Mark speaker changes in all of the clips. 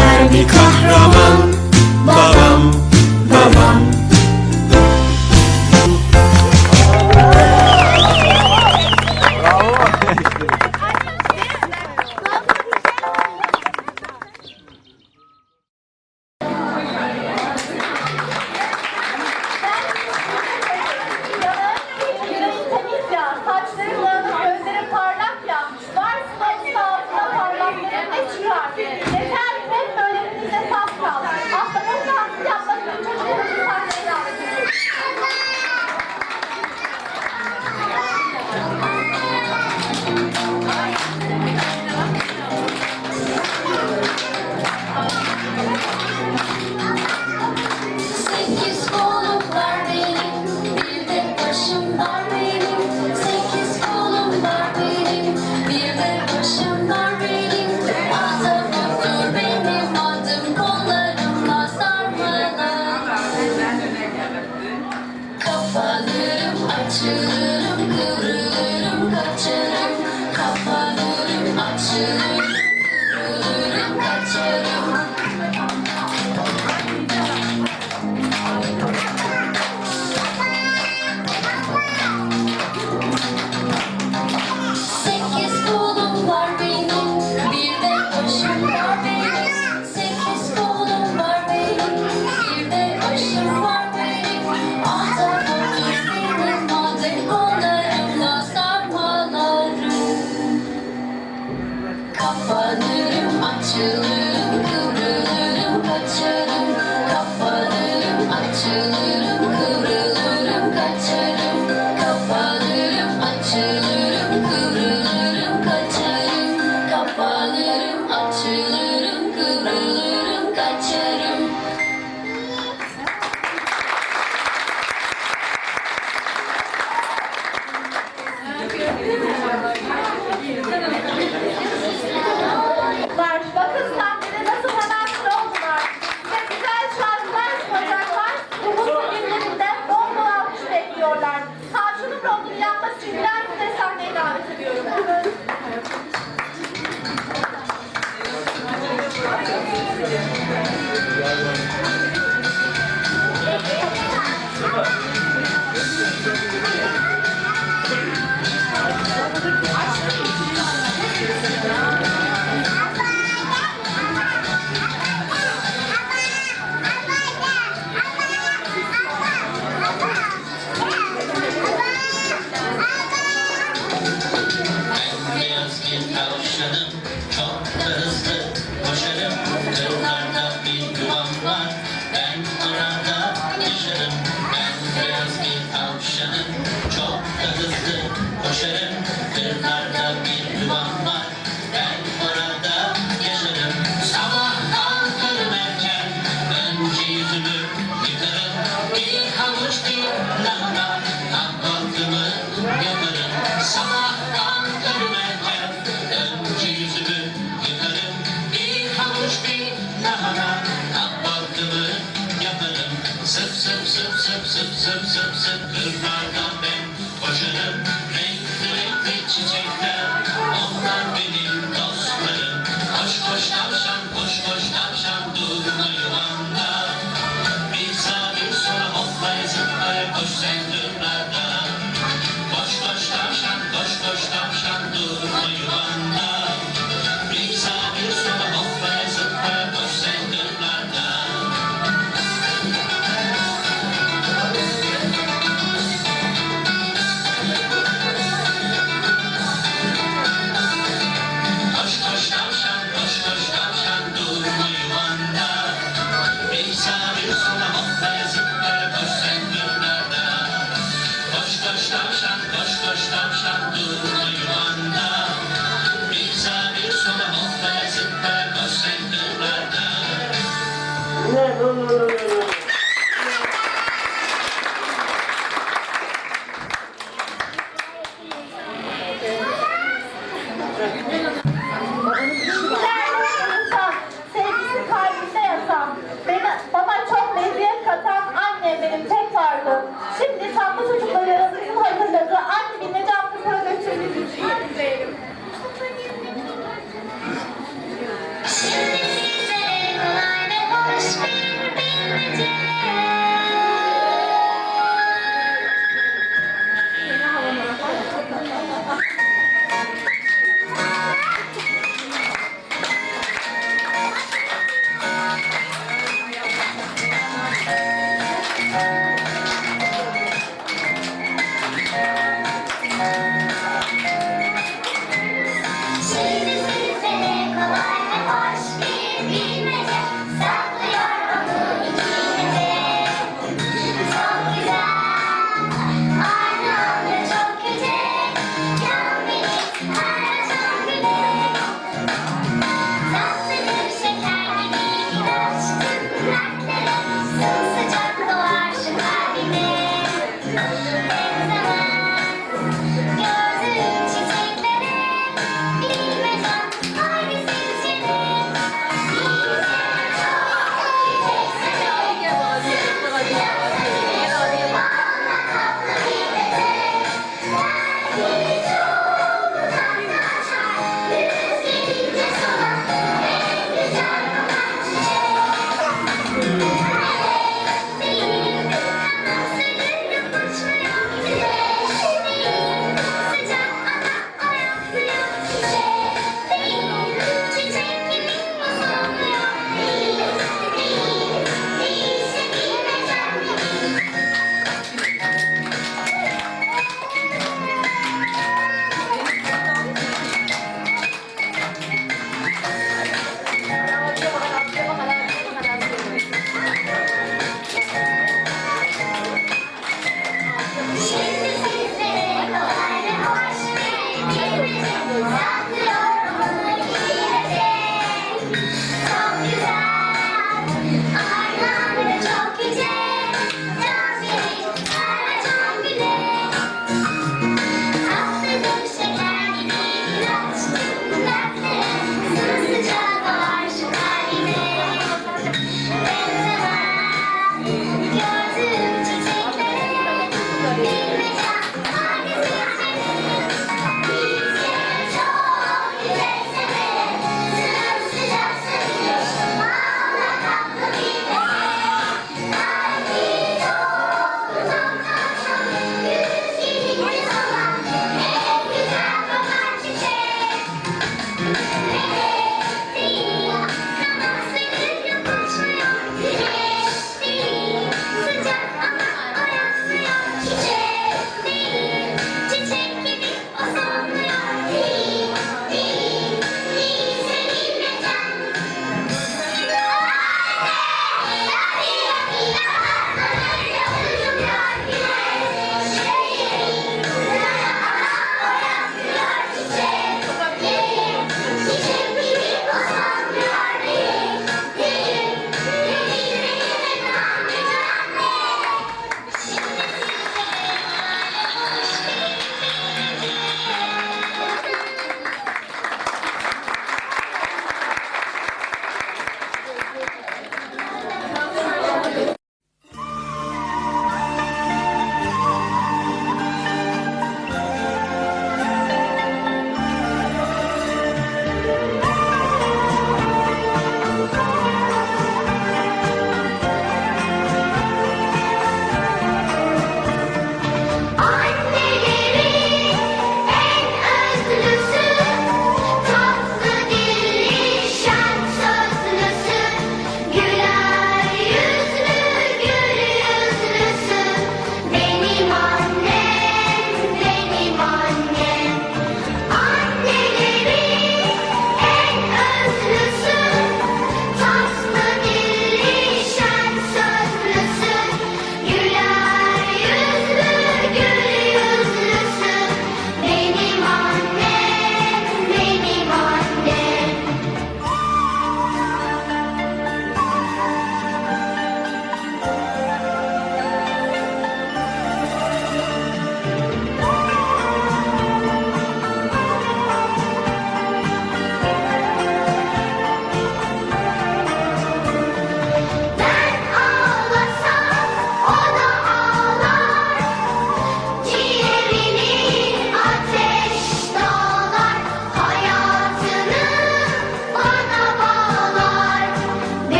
Speaker 1: Eğer bir
Speaker 2: kahraman babam.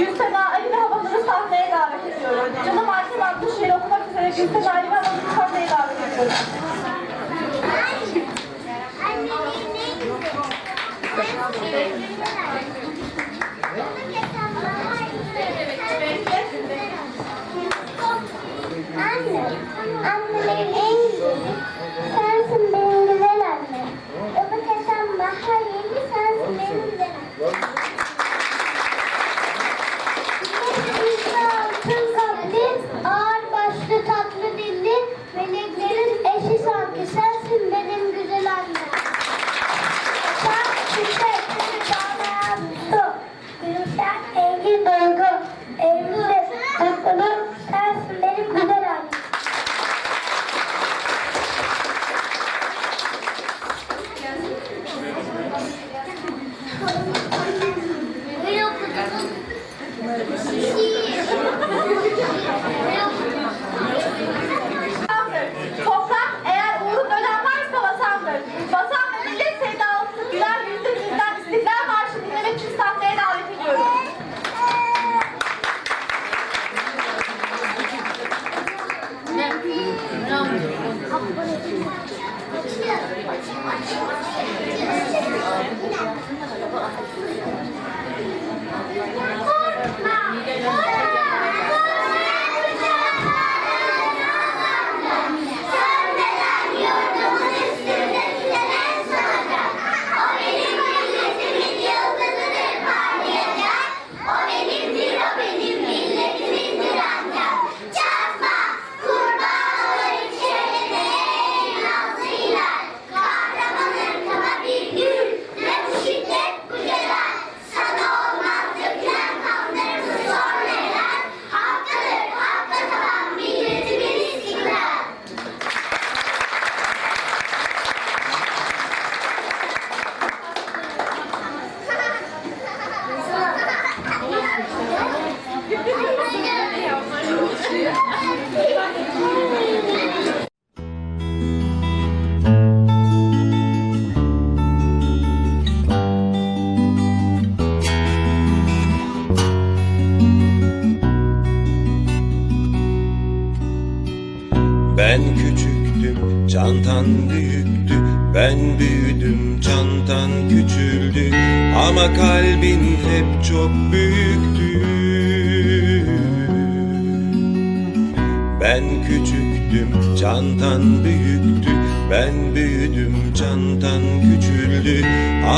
Speaker 2: Gülseda Ali ve Havaları sahneye davet ediyorum. Canım Annem adlı şiir okumak üzere Gülseda Ali ve sahneye davet
Speaker 3: ediyorum. Anne, anne, anne,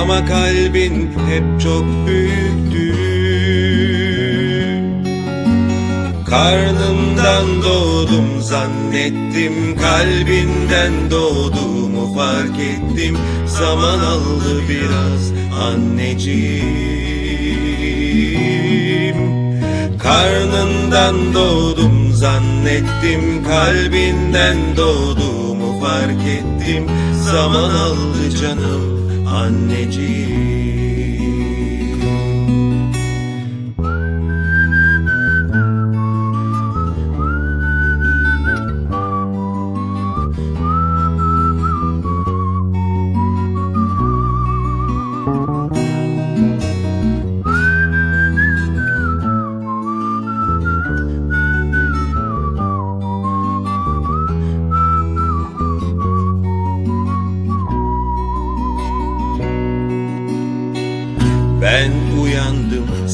Speaker 3: Ama kalbin hep çok büyüktü. Karnından doğdum zannettim Kalbinden doğduğumu fark ettim. Zaman aldı biraz anneciğim. Karnından doğdum zannettim Kalbinden doğduğumu fark ettim. Zaman aldı canım anneciğim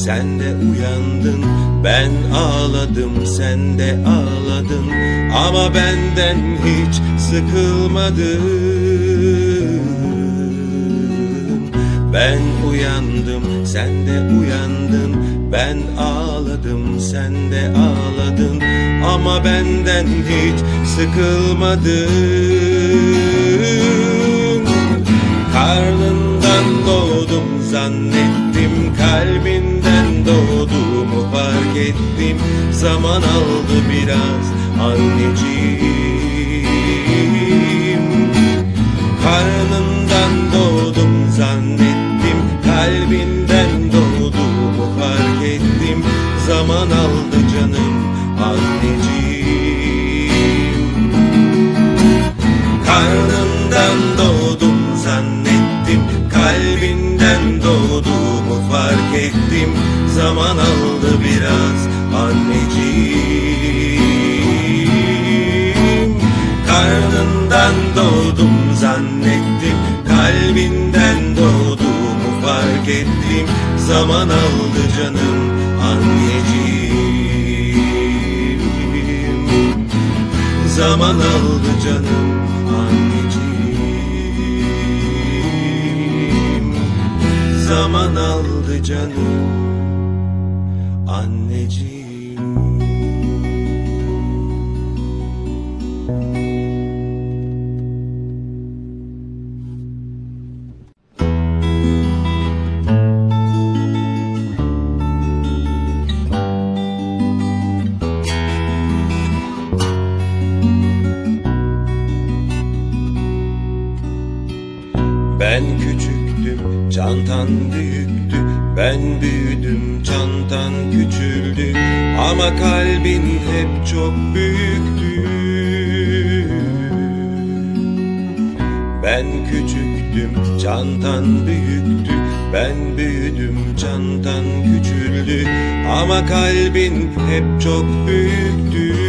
Speaker 3: sen de uyandın. Ben ağladım, sen de ağladın. Ama benden hiç sıkılmadın. Ben uyandım, sen de uyandın. Ben ağladım, sen de ağladın. Ama benden hiç sıkılmadın. Aldı biraz anneciğim Kalbinden doğduğumu fark ettim. Zaman aldı canım anneciğim. Zaman aldı canım anneciğim. Zaman aldı canım anneciğim Ben küçüktüm, çantan büyüktü. Ben büyüdüm, çantan küçüldü. Ama kalbin hep çok büyüktü. Ben küçüktüm, çantan büyüktü. Ben büyüdüm, çantan küçüldü. Ama kalbin hep çok büyüktü.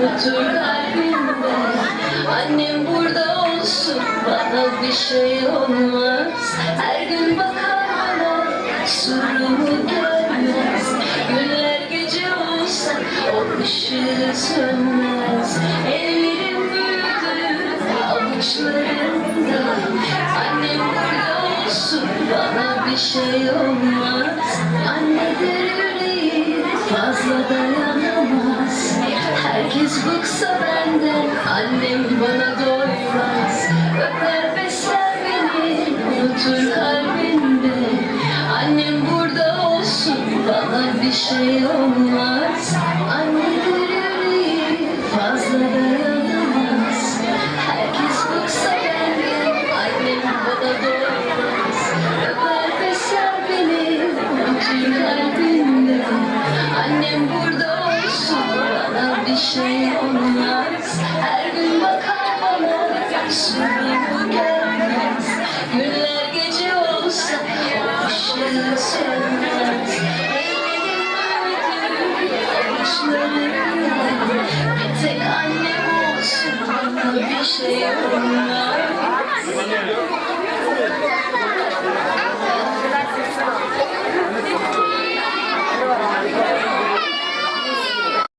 Speaker 1: unutur kalbimde. Annem burada olsun bana bir şey olmaz. Her gün bakar bana kusurumu görmez. Günler gece olsa o ışığı sönmez. Ellerim büyüdü avuçlarımda Annem burada olsun bana bir şey olmaz. Anneler yüreği fazla dayanamaz Herkes bıksa benden annem bana doymaz. Öper besler beni unutur kalbinde Annem burada olsun bana bir şey olmaz. Anneler